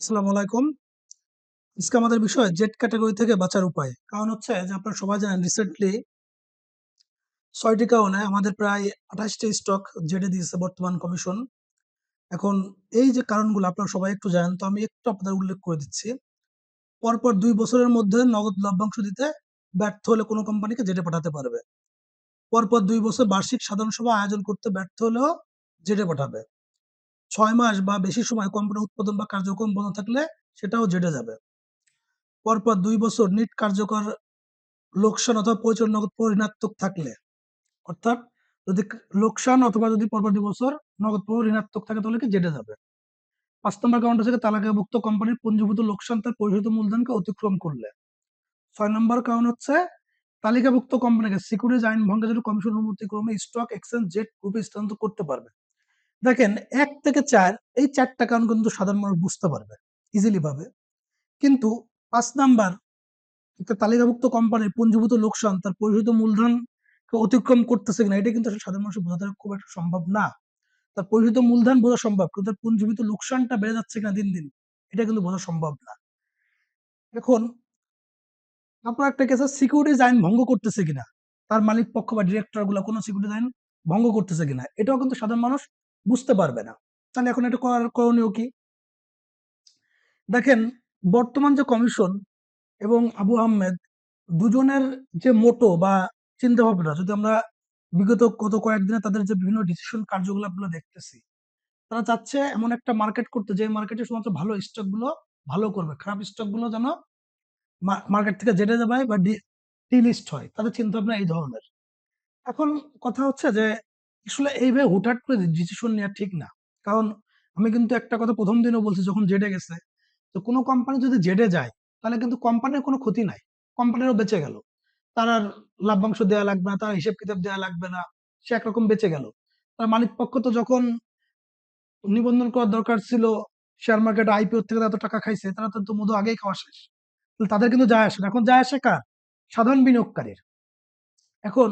আসসালামু আলাইকুম। আজকে আমাদের বিষয় জেড ক্যাটাগরি থেকে বাঁচার উপায়। কারণ হচ্ছে যে আপনারা সবাই জানেন রিসেন্টলি ছয়টি কারণে আমাদের প্রায় ২৮ টি স্টক জেটে দিয়েছে বর্তমান কমিশন। এখন এই যে কারণগুলো আপনারা সবাই একটু জানেন, তো আমি একটু আপনাদের উল্লেখ করে দিচ্ছি। পরপর দুই বছরের মধ্যে নগদ লভ্যাংশ দিতে ব্যর্থ হলে কোনো কোম্পানিকে জেটে পাঠাতে পারবে। পরপর দুই বছর বার্ষিক সাধারণ সভা আয়োজন করতে ব্যর্থ হলেও জেটে পাঠাবে। ৬ মাস বা বেশি সময় কোম্পানির উৎপাদন বা কার্যক্রম বন্ধ থাকলে সেটাও জেডে যাবে। পরপর ২ বছর নিট কার্যকর লোকসান অথবা পরিচালনা ঋণাত্মক থাকলে, অর্থাৎ যদি লোকসান অথবা যদি পরপর ২ বছর নগদ ঋণাত্মক থাকে তাহলে কি জেডে যাবে। ৫ নম্বর কারণটা হচ্ছে তালিকাভুক্ত কোম্পানির পুঞ্জীভূত লোকসান তার পরিশোধিত মূলধনকে অতিক্রম করলে। ছয় নম্বর কারণ হচ্ছে তালিকাভুক্ত কোম্পানিকে সিকিউরিটিজ আইন ভঙ্গের জন্য কমিশন অনুমতিক্রমে স্টক এক্সচেঞ্জ জেট গ্রুপে স্থানান্তর করতে পারবে। দেখেন ১ থেকে ৪ এই ৪ টা কারণ কিন্তু সাধারণ মানুষ বুঝতে পারবে ইজিলি ভাবে। কিন্তু ৫ নাম্বার একটা তালিকাভুক্ত কোম্পানির পুঞ্জীভূত লোকসান তার পরিশোধিত মূলধনকে অতিক্রম করতেছে কিনা এটা কিন্তু সাধারণ মানুষের বোঝাতে খুব একটা সম্ভব না। তার পরিশোধিত মূলধন বোঝা সম্ভব কিন্তু তার পুঞ্জীভূত লোকসানটা বেড়ে যাচ্ছে কিনা দিন, দিন এটা কিন্তু বোঝা সম্ভব না। এখন আপনার একটা কেসে সিকিউরিটিজ আইন ভঙ্গ করতেছে কিনা, তার মালিক পক্ষ বা ডিরেক্টরগুলা কোনো সিকিউরিটিজ আইন ভঙ্গ করতেছে কিনা এটাও কিন্তু সাধারণ মানুষ বুঝতে পারবে না। তাহলে এখন এটা করার করণীয় কি? দেখেন বর্তমান যে কমিশন এবং আবু আহমেদ দুজনের যে মোটো বা চিন্তাভাবনা যদি আমরা বিগত গত কয়েকদিনে তাদের যে বিভিন্ন ডিসিশন কার্যকলাপগুলো দেখতেছি, তারা চাচ্ছে এমন একটা মার্কেট করতে যে মার্কেটে শুধুমাত্র ভালো স্টকগুলো ভালো করবে। খারাপ স্টকগুলো যেন মার্কেট থেকে জেটে যাবে বা ডিলিস্ট হয়। তাদের চিন্তাভাবনা এই ধরনের। এখন কথা হচ্ছে যে আসলে এইভাবে হুটহাট করে ডিসিশন নেওয়া ঠিক না। কারণ আমি কিন্তু একটা কথা ১ম দিনও বলছি যখন জেডে গেছে, তো কোনো কোম্পানি যদি জেডে যায় তাহলে কিন্তু কোম্পানির কোনো ক্ষতি নাই। কোম্পানিরও বেঁচে গেল। তার আর লাভ্যাংশ দেওয়া লাগবে না, তার হিসাব কিতাব দেয়া লাগবে না। সে একরকম বেঁচে গেল। তার মালিক পক্ষ তো যখন নিবন্ধন করার দরকার ছিল, শেয়ার মার্কেটে আইপিও থেকে এত টাকা খাইছে, তারা তো মধু আগেই খাওয়া শেষ। তাদের কিন্তু যায় আসে না। এখন যায় আসে কার? সাধারণ বিনিয়োগকারীর। এখন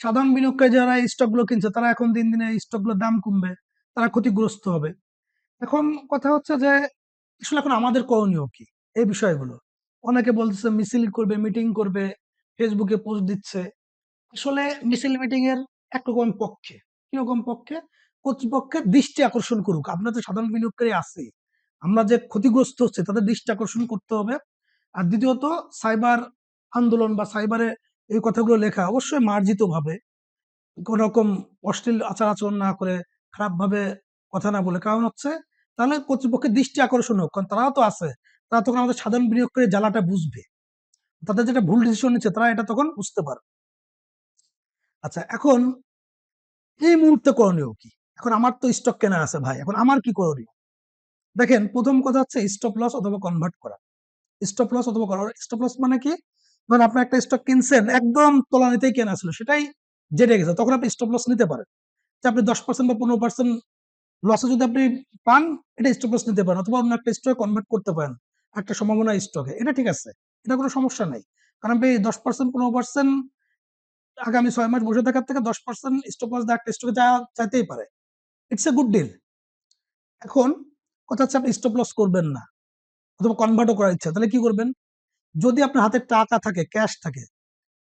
সাধারণ বিনিয়োগকারী যারা এই স্টকগুলো কিনছে তারা এখন দিন, দিনে এই স্টকগুলোর দাম কমবে। তারা ক্ষতিগ্রস্ত হবে। এখন কথা হচ্ছে যে আসলে এখন আমাদের করণীয় কি? এই বিষয়গুলো। অনেকে বলতেছে মিছিল করবে, মিটিং করবে, ফেসবুকে পোস্ট দিচ্ছে। আসলে মিছিল মিটিং এর একরকম পক্ষে। কীরকম পক্ষে? কর্তৃপক্ষের দৃষ্টি আকর্ষণ করুক। আমরা তো সাধারণ বিনিয়োগকারী আছি, আমরা যে ক্ষতিগ্রস্ত হচ্ছে তাদের দৃষ্টি আকর্ষণ করতে হবে। আর দ্বিতীয়ত সাইবার আন্দোলন বা সাইবারে এই কথাগুলো লেখা অবশ্যই মার্জিতভাবে কোন রকম অশ্লীল আচার-আচরণ না করে, খারাপভাবে কথা না বলে। কারণ হচ্ছে তাহলে কর্তৃপক্ষের দৃষ্টি আকর্ষণ হোক। কারণ তারাও তো আছে। তারা তখন আমাদের সাধারণ বিনিয়োগকারীর জ্বালাটা বুঝবে। তাদের যেটা ভুল ডিসিশন নিচ্ছে তারা এটা তখন বুঝতে পারবে। আচ্ছা এখন এই মুহূর্তে করণীয় কি? এখন আমার তো স্টক কেনা আছে ভাই। এখন আমার কি করণীয়? দেখেন প্রথম কথা হচ্ছে স্টপ লস অথবা কনভার্ট করা। স্টপ লস অথবা করা স্টপ লস মানে কি? ধরেন আপনি একটা স্টক কিনছেন, একদম তলানিতেই কেনা ছিল। সেটাই জেটে গেছে। তখন আপনি স্টপ লস নিতে পারেন। যে আপনি ১০% বা ১৫% লসে যদি আপনি পান, এটা স্টপ লস নিতে পারেন, অথবা অন্য একটা স্টকে কনভার্ট করতে পারেন। একটা সম্ভাবনা স্টকে। এটা ঠিক আছে। এটা কোনো সমস্যা নাই। কারণ আপনি ১০% ১৫% আগামী ছয় মাস বসে থাকার থেকে ১০% স্টপ লস একটা স্টকে যাওয়া চাইতেই পারে। It's a good deal. এখন কথা হচ্ছে আপনি স্টপ লস করবেন না। অথবা কনভার্টও করার ইচ্ছা। তাহলে কি করবেন? যদি আপনার হাতে টাকা থাকে, ক্যাশ থাকে,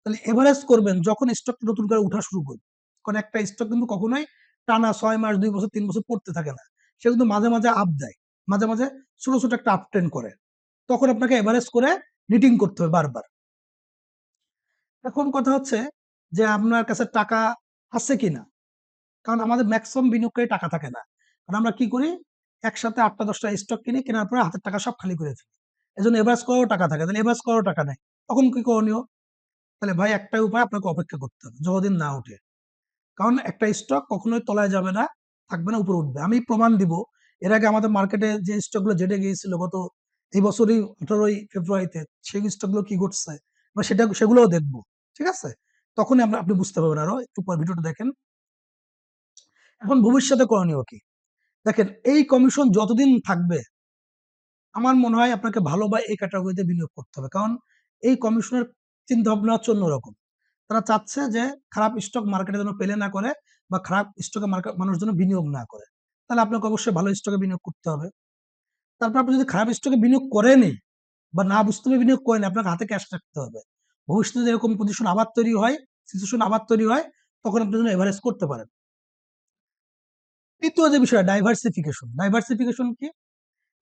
তাহলে এভারেজ করবেন যখন স্টকটা নতুন করে উঠা শুরু করবে। কারণ একটা স্টক কিন্তু কখনোই টানা ৬ মাস, ২ বছর, ৩ বছর পড়তে থাকে না। সে কিন্তু মাঝে, মাঝে আপ দেয়। মাঝে, মাঝে ছোট, ছোট একটা আপ ট্রেন্ড করে। তখন আপনাকে এভারেজ করে নিটিং করতে হবে বারবার। এখন কথা হচ্ছে যে আপনার কাছে টাকা আছে কিনা? কারণ আমাদের ম্যাক্সিমাম বিনিয়োগকারী টাকা থাকে না। কারণ আমরা কি করি? একসাথে আটটা দশটা স্টক কিনে কেনার পরে হাতের টাকা সব খালি করে ফেলি। এজন্য এভারেজ করারও টাকা থাকে। তাহলে এভারেজ করারও টাকা নাই। তখন কি করণীয়? তাহলে ভাই একটাই উপায় আপনাকে অপেক্ষা করতে হবে। যতদিন না উঠে। কারণ একটা স্টক কখনোই তলায় যাবে না, থাকবে না, উপরে উঠবে। আমি প্রমাণ দিব। এর আগে আমাদের মার্কেটে যে স্টকগুলো জেটে গিয়েছিল গত এই বছরই আঠারোই ফেব্রুয়ারিতে সেই স্টকগুলো কি ঘটছে? আমরা সেটা সেগুলোও দেখব। ঠিক আছে? তখনই আমরা আপনি বুঝতে পারবেন আরও একটু পর ভিডিওটা দেখেন। এখন ভবিষ্যতে করণীয় কি? দেখেন এই কমিশন যতদিন থাকবে আমার মনে হয় আপনাকে ভালো বা এই ক্যাটাগরিতে বিনিয়োগ করতে হবে। কারণ এই কমিশনের চিন্তাভাবনা হচ্ছে অন্যরকম। তারা চাচ্ছে যে খারাপ স্টক মার্কেটে যেন পেলে না করে বা খারাপ স্টকে মার্কেট মানুষ যেন বিনিয়োগ না করে। তাহলে আপনাকে অবশ্যই ভালো স্টকে বিনিয়োগ করতে হবে। তারপর আপনি যদি খারাপ স্টকে বিনিয়োগ করেনি বা না বুঝতে বিনিয়োগ করেন আপনাকে হাতে ক্যাশ রাখতে হবে ভবিষ্যতে এরকম পজিশন আবার তৈরি হয় সিচুয়েশন আবার তৈরি হয়, তখন আপনি যেন এভারেজ করতে পারেন তৃতীয় যে বিষয় ডাইভার্সিফিকেশন ডাইভার্সিফিকেশন কি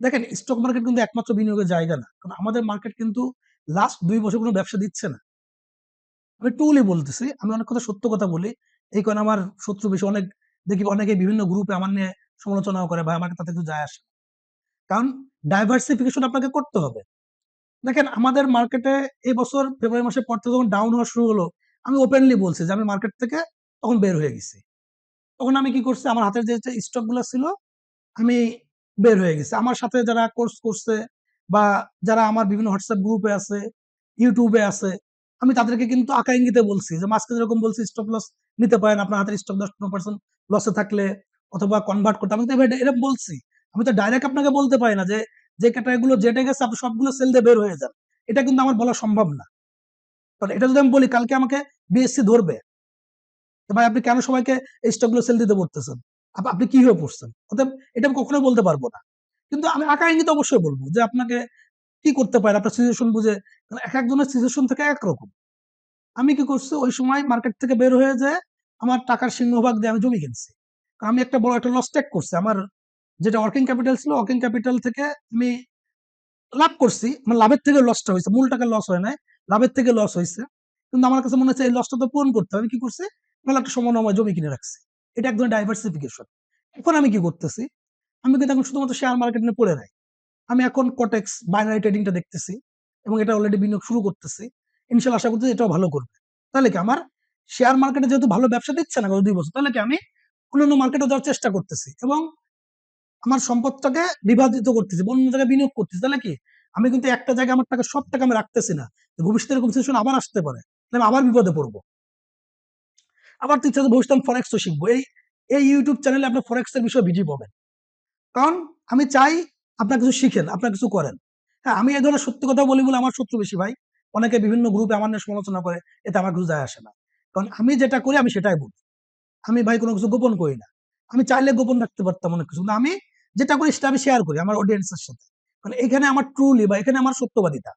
দেখেন স্টক মার্কেট কিন্তু একমাত্র বিনিয়োগের জায়গা না। কারণ আমাদের মার্কেট কিন্তু লাস্ট দুই বছর কোনো ব্যবসা দিচ্ছে না। আমি টুলি বলতেছি, আমি অনেক কথা সত্য কথা বলি। এই কারণে আমার শত্রু বেশি, অনেক, দেখি অনেকে বিভিন্ন গ্রুপে আমার নিয়ে সমালোচনাও করে ভাই আমাকে তাতে কিছু যায় আসে কারণ ডাইভার্সিফিকেশন আপনাকে করতে হবে। দেখেন, আমাদের মার্কেটে এই বছর ফেব্রুয়ারি মাসের পর থেকে যখন ডাউন হওয়া শুরু হলো, আমি ওপেনলি বলছি যে আমি মার্কেট থেকে তখন বের হয়ে গেছি। তখন আমি কি করছি, আমার হাতের যে স্টকগুলো ছিল, আমি বের হয়ে গেছি। আমার সাথে যারা কোর্স করছে বা যারা আমার বিভিন্ন হোয়াটসঅ্যাপ গ্রুপে আছে ইউটিউবে আছে, আমি তাদেরকে কিন্তু আঁকা ইঙ্গিতে বলছি যে মাঝকে যেরকম বলছি স্টপ লস নিতে পারেন আপনার হাতের স্টক দশ পনেরো পার্সেন্ট লসে থাকলে অথবা কনভার্ট করতে। আমি তো এরকম বলছি। আমি তো ডাইরেক্ট আপনাকে বলতে পারি না যে যে ক্যাটাগরিগুলো যেটা গেছে আপনি সবগুলো সেল দিয়ে বের হয়ে যান। এটা কিন্তু আমার বলা সম্ভব না। কারণ এটা যদি আমি বলি, কালকে আমাকে বিএসসি ধরবে। ভাই আপনি কেন সবাইকে এই স্টকগুলো সেল দিতে বলতেছেন? আপনি কি হয়ে পড়ছেন? অতএব এটা আমি কখনোই বলতে পারব না। কিন্তু আমি আঁকা ইঙ্গিত অবশ্যই বলব যে আপনাকে কি করতে পারেন আপনার সিচুয়েশন বুঝে এক একজনের সিচুয়েশন থেকে একরকম। আমি কি করছি? ওই সময় মার্কেট থেকে বের হয়ে যায় আমার টাকার সিংহভাগ দিয়ে আমি জমি কিনছি। আমি একটা বড় একটা লস টেক করছি। আমার যেটা ওয়ার্কিং ক্যাপিটাল ছিল ওয়ার্কিং ক্যাপিটাল থেকে আমি লাভ করছি। আমার লাভের থেকে লসটা হয়েছে। মূল টাকা লস হয় নাই। লাভের থেকে লস হয়েছে। কিন্তু আমার কাছে মনে হচ্ছে এই লসটা তো পূরণ করতে হবে। কি করছি? তাহলে একটা সমন্বয় জমি কিনে রাখছি। এটা এক ধরনের ডাইভার্সিফিকেশন এখন আমি কি করতেছি? আমি কিন্তু এখন শুধুমাত্র শেয়ার মার্কেট নিয়ে পড়ে নাই। আমি এখন কটেক্স বাইনারি ট্রেডিংটা দেখতেছি এবং এটা অলরেডি বিনিয়োগ শুরু করতেছি। ইনশাল্লাহ আশা করতেছি এটাও ভালো করবে। তাহলে কি আমার শেয়ার মার্কেটে যেহেতু ভালো ব্যবসা দিচ্ছে না গত দুই বছর, তাহলে কি আমি অন্যান্য মার্কেটে যাওয়ার চেষ্টা করতেছি এবং আমার সম্পদটাকে বিভাজিত করতেছি অন্য জায়গায় বিনিয়োগ করতেছি। তাহলে কি আমি কিন্তু একটা জায়গায় আমার টাকা, সব টাকা আমি রাখতেছি না। ভবিষ্যতে এরকম সিচুয়েশন আবার আসতে পারে। তাহলে আমি আবার বিপদে পড়ব। আবার তো ইচ্ছা আছে ভবিষ্যতে আমি ফরেক্সও শিখব। এই এই ইউটিউব চ্যানেলে আপনি ফরেক্স এর বিষয়ে ভিডিও পাবেন। কারণ আমি চাই আপনার কিছু শিখেন, আপনার কিছু করেন। হ্যাঁ আমি এই ধরনের সত্যি কথা বলি বলে আমার শত্রু বেশি ভাই। অনেকে বিভিন্ন গ্রুপে আমার নিয়ে সমালোচনা করে, এতে আমার কিছু যায় আসে না। কারণ আমি যেটা করি, আমি সেটাই বলি। আমি ভাই কোনো কিছু গোপন করি না। আমি চাইলে গোপন রাখতে পারতাম অনেক কিছু। আমি যেটা করি, সেটা আমি শেয়ার করি আমার অডিয়েন্সের সাথে। কারণ এখানে আমার ট্রুলি বা এখানে আমার সত্যবাদিতা।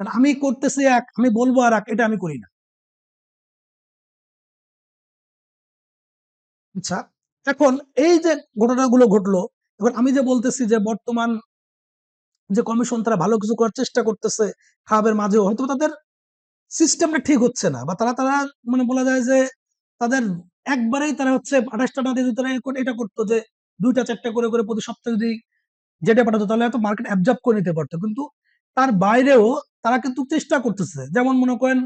কারণ আমি করতেছি এক, আমি বলব আর এক, এটা আমি করি না। আচ্ছা এখন এই যে ঘটনাগুলো ঘটলো এখন আমি যে বলতেছি যে বর্তমান যে কমিশন তারা ভালো কিছু করার চেষ্টা করতেছে খাবের মাঝেও, হয়তো তাদের সিস্টেমটা ঠিক হচ্ছে না, বা তারা তারা মানে বলা যায় যে তাদের একবারেই তারা হচ্ছে আঠাশটা না দিয়ে তারা এটা করতো যে দুইটা, চারটা করে করে প্রতি সপ্তাহে যদি যেটা পাঠাতো, তাহলে হয়তো মার্কেট অ্যাবজর্ব করে নিতে পারতো। কিন্তু তার বাইরেও তারা কিন্তু চেষ্টা করতেছে। যেমন মনে করেন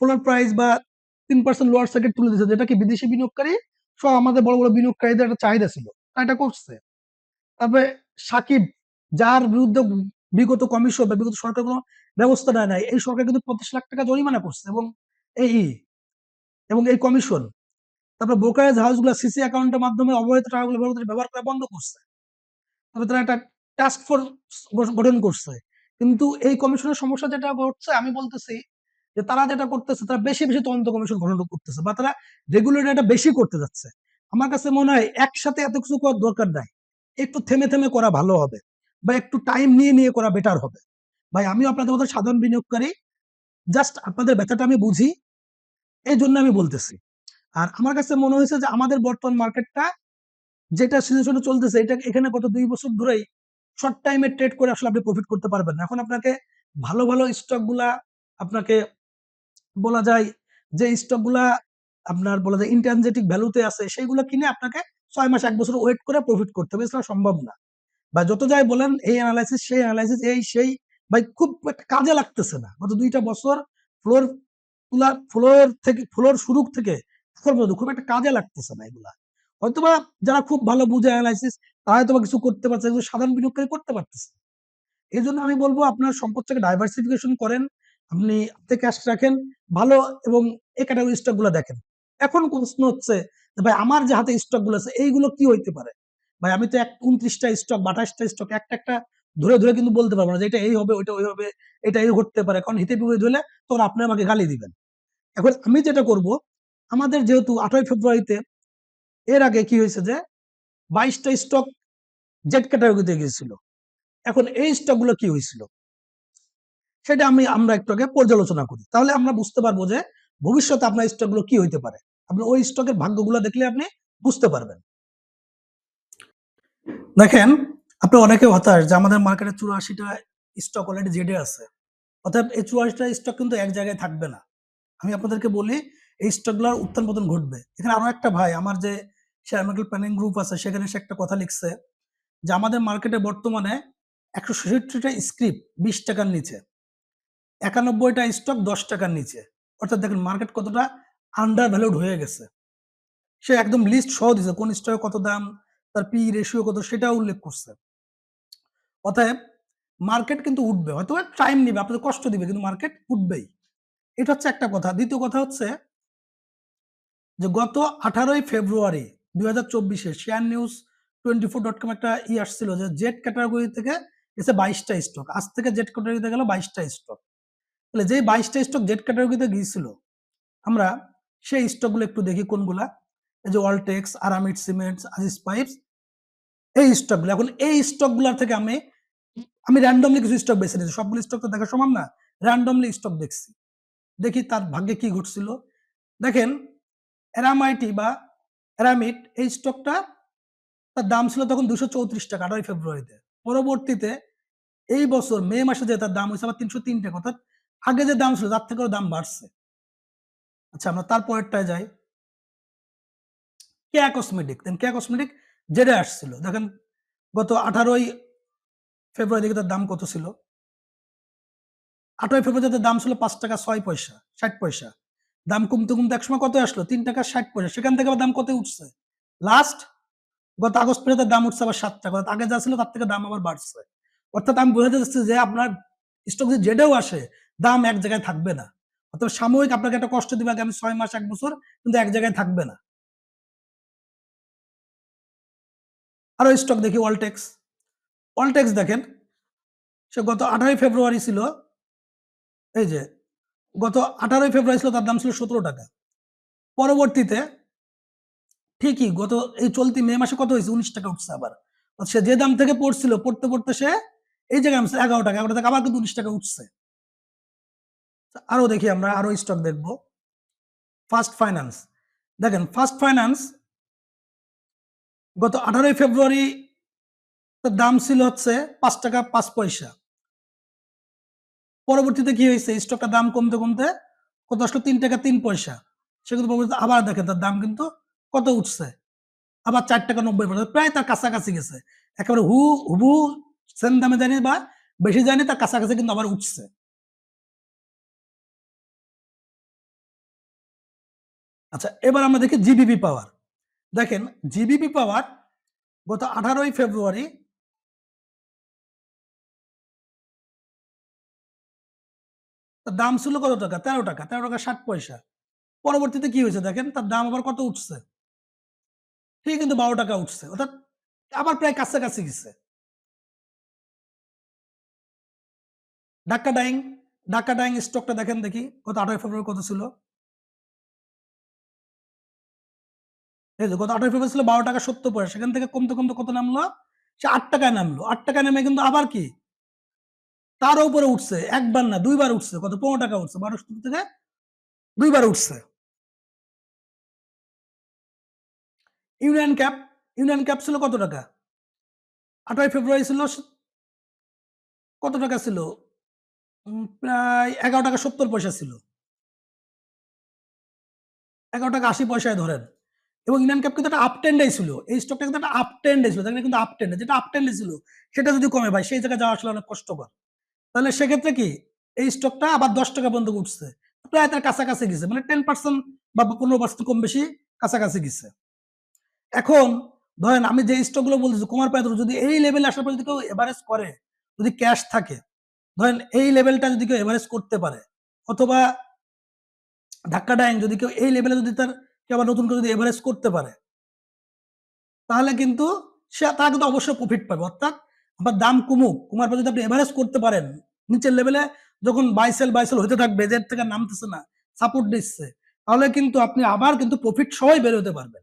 ফ্লোর প্রাইস বা তিন পার্সেন্ট লোয়ার সার্কিট তুলে দিচ্ছে যেটা কি বিদেশি বিনিয়োগকারী সব আমাদের বড় বড় বিনিয়োগকারীদের একটা চাহিদা ছিল। এটা করছে। তারপরে সাকিব, যার বিরুদ্ধে বিগত কমিশন বা বিগত সরকার কোনো ব্যবস্থা নেয় নাই, এই সরকার কিন্তু পঞ্চাশ লাখ টাকা জরিমানা করছে এবং এই এবং এই কমিশন। তারপরে ব্রোকারেজ হাউসগুলো সিসি অ্যাকাউন্টের মাধ্যমে অবৈধ টাকাগুলো ব্যবহার করা বন্ধ করছে। তারপরে তারা একটা টাস্ক ফোর্স গঠন করছে। কিন্তু এই কমিশনের সমস্যা যেটা ঘটছে আমি বলতেছি যে তারা যেটা করতেছে, তারা বেশি বেশি তদন্ত কমিশন গঠন করতেছে, বা তারা রেগুলেটর এটা বেশি করতে যাচ্ছে। আমার কাছে মনে হয় একসাথে এত কিছু করার দরকার নাই। একটু থেমে থেমে করা ভালো হবে, বা একটু টাইম নিয়ে নিয়ে করা বেটার হবে। ভাই, আমিও আপনাদের মতো সাধারণ বিনিয়োগকারী জাস্ট আপনাদের ব্যথাটা আমি বুঝি এই জন্য আমি বলতেছি। আর আমার কাছে মনে হয়েছে যে আমাদের বর্তমান মার্কেটটা যেটা সিচুয়েশনে চলতেছে, এটা এখানে গত দুই বছর ধরেই শর্ট টাইমে ট্রেড করে আসলে আপনি প্রফিট করতে পারবেন না। এখন আপনাকে ভালো ভালো স্টকগুলা আপনাকে বলা যায় যে স্টকগুলা আপনার বলা যায় ইন্টারজেটিক ভ্যালুতে আছে, সেইগুলো কিনে আপনাকে ছয় মাস, এক বছর ওয়েট করে প্রফিট করতে হবে, এছাড়া সম্ভব না। বা যত যাই বলেন, এই অ্যানালাইসিস সেই অ্যানালাইসিস এই, সেই, ভাই খুব কাজে লাগতেছে না। গত দুইটা বছর ফ্লোর তুলা ফ্লোর থেকে ফ্লোর শুরু থেকে খুব একটা কাজে লাগতেছে না এগুলা। হয়তোবা যারা খুব ভালো বুঝে অ্যানালাইসিস তারা হয়তো কিছু করতে পারছে সাধারণ বিনিয়োগকারী করতে পারতেছে। এই জন্য আমি বলব, আপনার সম্পদটাকে ডাইভার্সিফিকেশন করেন আপনি ক্যাশ রাখেন, ভালো এবং এই ক্যাটাগরি স্টকগুলো দেখেন। এখন প্রশ্ন হচ্ছে ভাই, আমার যে হাতে স্টকগুলো আছে, এইগুলো কি হইতে পারে? ভাই, আমি তো এক উনত্রিশটা স্টক বাটাশটা স্টক একটা একটা ধরে ধরে কিন্তু বলতে পারব না যে, এটা এই হবে, ওইটা ওই হবে, এটা এই ঘটতে পারে। কারণ হিতে বিপরীত হলে তখন আপনি আমাকে গালি দিবেন। এখন আমি যেটা করব, আমাদের যেহেতু আটই ফেব্রুয়ারিতে, এর আগে কি হয়েছে যে, বাইশটা স্টক জেড ক্যাটাগরিতে গিয়েছিল। এখন এই স্টকগুলো কি হয়েছিল? সেটা আমি, আমরা একটু আগে পর্যালোচনা করি। তাহলে আমরা বুঝতে পারব যে ভবিষ্যতে আপনার স্টকগুলো কি হইতে পারে। আপনি ওই স্টকের ভাগ্যগুলো দেখলে আপনি বুঝতে পারবেন। দেখেন, আপনি অনেকে হতাশ যে আমাদের মার্কেটে চুরাশিটা স্টক অলরেডি জেডে আছে। অর্থাৎ এই চুরাশিটা স্টক কিন্তু এক জায়গায় থাকবে না। আমি আপনাদেরকে বলি, এই স্টকগুলোর উত্থান পতন ঘটবে। এখানে আরও একটা ভাই, আমার যে শেয়ার মার্কেট প্ল্যানিং গ্রুপ আছে, সেখানে সে একটা কথা লিখছে যে আমাদের মার্কেটে বর্তমানে একশো ছেষট্টিটা স্ক্রিপ্ট বিশ টাকার নিচে। একানব্বইটা স্টক দশ টাকার নিচে। অর্থাৎ দেখেন মার্কেট কতটা আন্ডার ভ্যালুড হয়ে গেছে। সে একদম লিস্ট সহ দিছে কোন স্টকে কত দাম, তার পি রেশিও কত সেটা উল্লেখ করছে। অতএব মার্কেট কিন্তু উঠবে, হয়তো টাইম নিবে, আপনাদের কষ্ট দিবে, কিন্তু মার্কেট উঠবেই। এটা হচ্ছে একটা কথা। দ্বিতীয় কথা হচ্ছে যে গত আঠারোই ফেব্রুয়ারি দুই হাজার চব্বিশে share news twenty four dot com একটা ই আসছিল যে জেট ক্যাটাগরি থেকে এসে বাইশটা স্টক আজ থেকে জেট ক্যাটাগরিতে গেল বাইশটা স্টক তাহলে যে বাইশটা স্টক জেট ক্যাটাগরিতে গিয়েছিল, আমরা সেই স্টকগুলো একটু দেখি কোনগুলা। এই যে ওয়ালটেক্স আরামিড সিমেন্টস আজিস পাইপস এই স্টকগুলো এখন এই স্টকগুলোর থেকে আমি আমি র্যান্ডমলি কিছু স্টক বেছে নিয়েছি। সবগুলো স্টক তো দেখা সম্ভব না র্যান্ডমলি স্টক দেখছি। দেখি তার ভাগ্যে কি ঘটছিল। দেখেন অ্যারামাইটি বা অ্যারামিড এই স্টকটা তার দাম ছিল তখন দুশো চৌত্রিশ টাকা, আঠারোই ফেব্রুয়ারিতে। পরবর্তীতে এই বছর মে মাসে যে তার দাম হয়েছে আবার তিনশো তিন টাকা, অর্থাৎ আগে যে দাম ছিল, তার থেকেও দাম বাড়ছে। আচ্ছা আমরা তারপরেরটায় যাই। কেয়া কসমেটিক। দেন কেয়া কসমেটিক জেডে আসছিল। দেখেন, গত আঠারোই ফেব্রুয়ারি থেকে তার দাম কত ছিল? আঠারোই ফেব্রুয়ারি তার দাম ছিল পাঁচ টাকা ছয় পয়সা, ষাট পয়সা। দাম কমতে কমতে একসময় কত আসলো? তিন টাকা ষাট পয়সা। সেখান থেকে আবার দাম কত উঠছে? লাস্ট, গত আগস্ট পর্যন্ত দাম উঠছে আবার সাত টাকা। আগে যা ছিল তার থেকে দাম আবার বাড়ছে। অর্থাৎ আমি বোঝাতে চাচ্ছি যে আপনার স্টক যদি জেডেও আসে দাম এক জায়গায় থাকবে না। অর্থাৎ সাময়িক আপনাকে একটা কষ্ট দিবে আগামী ছয় মাস, এক বছর, কিন্তু এক জায়গায় থাকবে না। আরও স্টক দেখি ওয়ালটেক্স ওয়ালটেক্স দেখেন, সে গত আঠারোই ফেব্রুয়ারি ছিল, এই যে, গত আঠারোই ফেব্রুয়ারি ছিল, তার দাম ছিল সতেরো টাকা। পরবর্তীতে, ঠিকই গত এই চলতি মে মাসে কত হয়েছে? উনিশ টাকা উঠছে আবার। সে যে দাম থেকে পড়ছিল, পড়তে পড়তে সে এই জায়গায় এগারো টাকা এগারো টাকা আবার কিন্তু উনিশ টাকা উঠছে। আরও দেখি আমরা, আরও স্টক দেখব। ফার্স্ট ফাইন্যান্স দেখেন ফার্স্ট ফাইন্যান্স গত আঠারোই ফেব্রুয়ারি দাম ছিল হচ্ছে পাঁচ টাকা পাঁচ পয়সা। পরবর্তীতে কি হয়েছে? স্টকটার দাম কমতে কমতে কত আসলো? তিন টাকা তিন পয়সা। সে কিন্তু পরবর্তীতে আবার দেখেন, তার দাম কিন্তু কত উঠছে? আবার চার টাকা নব্বই পয়সা। প্রায় তার কাছাকাছি গেছে। একেবারে হু হুবু সেম দামে জানি বা বেশি জানি তার কাছাকাছি কিন্তু আবার উঠছে। আচ্ছা এবার আমরা দেখি জিবিপি পাওয়ার দেখেন জিবিপি পাওয়ার গত আঠারোই ফেব্রুয়ারি তার দাম ছিল কত টাকা? তেরো টাকা তেরো টাকা ষাট পয়সা। পরবর্তীতে কি হয়েছে দেখেন, তার দাম আবার কত উঠছে? ঠিক কিন্তু বারো টাকা উঠছে, অর্থাৎ আবার প্রায় কাছাকাছি গেছে। ঢাকা ডাইং ঢাকা ডাইং স্টকটা দেখেন দেখি, গত আঠারোই ফেব্রুয়ারি কত ছিল? এই যে গত আঠারোই ফেব্রুয়ারি ছিল বারো টাকা সত্তর পয়সা, সেখান থেকে কমতে কমতে কত নামলো? সে আট টাকায় নামলো। আট টাকায় নেমে কিন্তু আবার কি? তার উপরে উঠছে, একবার না, দুইবার উঠছে, কত? পনেরো টাকা উঠছে বারো বারোশো থেকে দুইবার উঠছে। ইউনিয়ন ক্যাপ ইউনিয়ন ক্যাপ ছিল কত টাকা? আঠারোই ফেব্রুয়ারি ছিল কত টাকা ছিল? প্রায় এগারো টাকা সত্তর পয়সা ছিল। এগারো টাকা আশি পয়সায় ধরেন। এবং ইউনিয়ন ক্যাপ কিন্তু একটা আপ ছিল। এই স্টকটা কিন্তু একটা আপ ছিল। দেখেন কিন্তু আপ যেটা আপ ছিল, সেটা যদি কমে ভাই, সেই জায়গায় যাওয়া আসলে অনেক কষ্টকর। তাহলে সেক্ষেত্রে কি, এই স্টকটা আবার দশ টাকা পর্যন্ত উঠছে। প্রায় তার কাছাকাছি গেছে। মানে টেন পার্সেন্ট বা পনেরো পার্সেন্ট কম বেশি কাছাকাছি গেছে। এখন ধরেন আমি যে স্টকগুলো বলতেছি কুমার পাত্র যদি এই লেভেলে আসার পর যদি কেউ এভারেজ করে, যদি ক্যাশ থাকে, ধরেন এই লেভেলটা যদি কেউ এভারেজ করতে পারে, অথবা ধাক্কা ডাইং যদি কেউ, এই লেভেলে যদি তার কেউ আবার নতুন করে যদি এভারেজ করতে পারে, তাহলে কিন্তু সে, তারা কিন্তু অবশ্যই প্রফিট পাবে। অর্থাৎ আপনার দাম কমুক, কমার পর যদি আপনি এভারেজ করতে পারেন, নিচের লেভেলে যখন বাইসেল বাইসেল হতে থাকবে, এদের থেকে নামতেছে না সাপোর্ট দিচ্ছে, তাহলে কিন্তু আপনি আবার কিন্তু প্রফিট সবাই বের হতে পারবেন।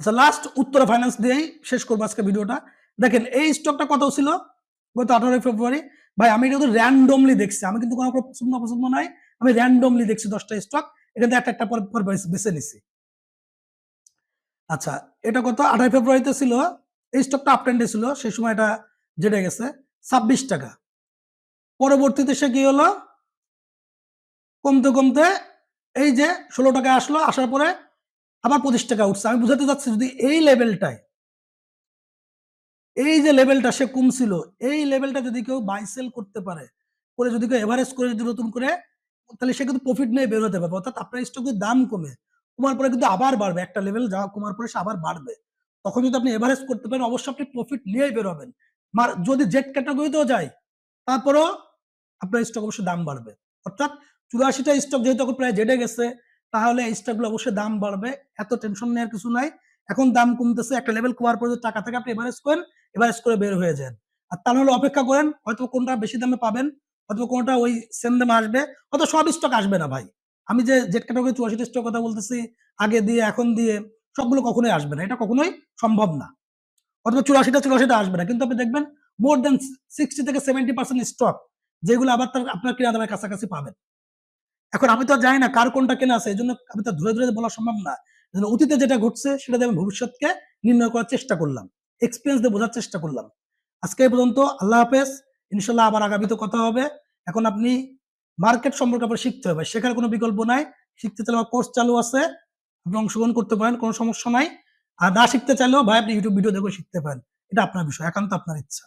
আচ্ছা লাস্ট উত্তরা ফাইন্যান্স দিয়েই শেষ করব আজকে ভিডিওটা। দেখেন, এই স্টকটা কত ছিল? গত আঠারোই ফেব্রুয়ারি। ভাই, আমি এটা কিন্তু র্যান্ডমলি দেখছি, আমি কিন্তু কোনো পছন্দ পছন্দ নাই। আমি র্যান্ডমলি দেখছি দশটা স্টক এখান থেকে একটা একটা পর পর বেছে- নিছি। আচ্ছা এটা কত? আঠারোই ফেব্রুয়ারিতে ছিল, এই স্টকটা আপ ট্রেন্ডে ছিল, সেই সময় এটা যেটা গেছে, ছাব্বিশ টাকা। পরবর্তীতে সে কি হলো? কমতে কমতে এই যে ষোলো টাকা আসলো, আসার পরে আবার পঁচিশ টাকা উঠছে। আমি বুঝাতে চাচ্ছি যদি এই লেভেলটায় এই যে লেভেলটা সে কমছিল, এই লেভেলটা যদি কেউ বাই সেল করতে পারে, করে যদি কেউ এভারেজ করে যদি নতুন করে তাহলে সে কিন্তু প্রফিট নিয়ে বের হতে পারবে। অর্থাৎ আপনার স্টকের দাম কমে, কমার পরে কিন্তু আবার বাড়বে। একটা লেভেল যাওয়া কমার পরে সে আবার বাড়বে। তখন যদি আপনি এভারেজ করতে পারেন, অবশ্যই আপনি প্রফিট নিয়েই বের হবেন। মার, যদি জেড ক্যাটাগরিতেও যায় তারপরেও আপনার স্টক অবশ্যই দাম বাড়বে। অর্থাৎ চুরাশিটা স্টক যেহেতু এখন প্রায় জেডে গেছে, তাহলে এই স্টকগুলো অবশ্যই দাম বাড়বে। এত টেনশন নেওয়ার কিছু নাই। এখন দাম কমতেছে, একটা লেভেল কমার পরে যদি টাকা থেকে আপনি এভারেজ করেন এভারেজ করে বের হয়ে যান। আর তা নাহলে অপেক্ষা করেন, হয়তো কোনটা বেশি দামে পাবেন। হয়তো কোনটা ওই সেম দামে আসবে হয়তো সব স্টক আসবে না ভাই। আমি যে জেড ক্যাটাগরি চুরাশিটা স্টক কথা বলতেছি, আগে দিয়ে, এখন দিয়ে, সবগুলো কখনোই আসবে না। এটা কখনোই সম্ভব না। অথবা চুরাশিটা চুরাশিটা আসবে না। কিন্তু আপনি দেখবেন মোর দেন সিক্সটি থেকে সেভেন্টি পার্সেন্ট স্টক যেগুলো আবার তার, আপনার কেনা দামের কাছাকাছি পাবেন। এখন আমি তো জানি না কার কোনটা কেনা আছে এই জন্য আমি তো ধরে ধরে বলা সম্ভব না। অতীতে যেটা ঘটছে সেটা আমি ভবিষ্যৎকে নির্ণয় করার চেষ্টা করলাম। এক্সপিরিয়েন্স দিয়ে বোঝার চেষ্টা করলাম। আজকে পর্যন্ত আল্লাহ হাফেজ। ইনশাল্লাহ আবার আগামীতে কথা হবে। এখন আপনি মার্কেট সম্পর্কে আপনার শিখতে হবে। শেখার কোনো বিকল্প নাই। শিখতে চাইলে আমার কোর্স চালু আছে। আপনি অংশগ্রহণ করতে পারেন, কোনো সমস্যা নাই। আর না শিখতে চাইলেও ভাই আপনি ইউটিউব ভিডিও দেখে শিখতে পারেন। এটা আপনার বিষয়, একান্ত আপনার ইচ্ছা।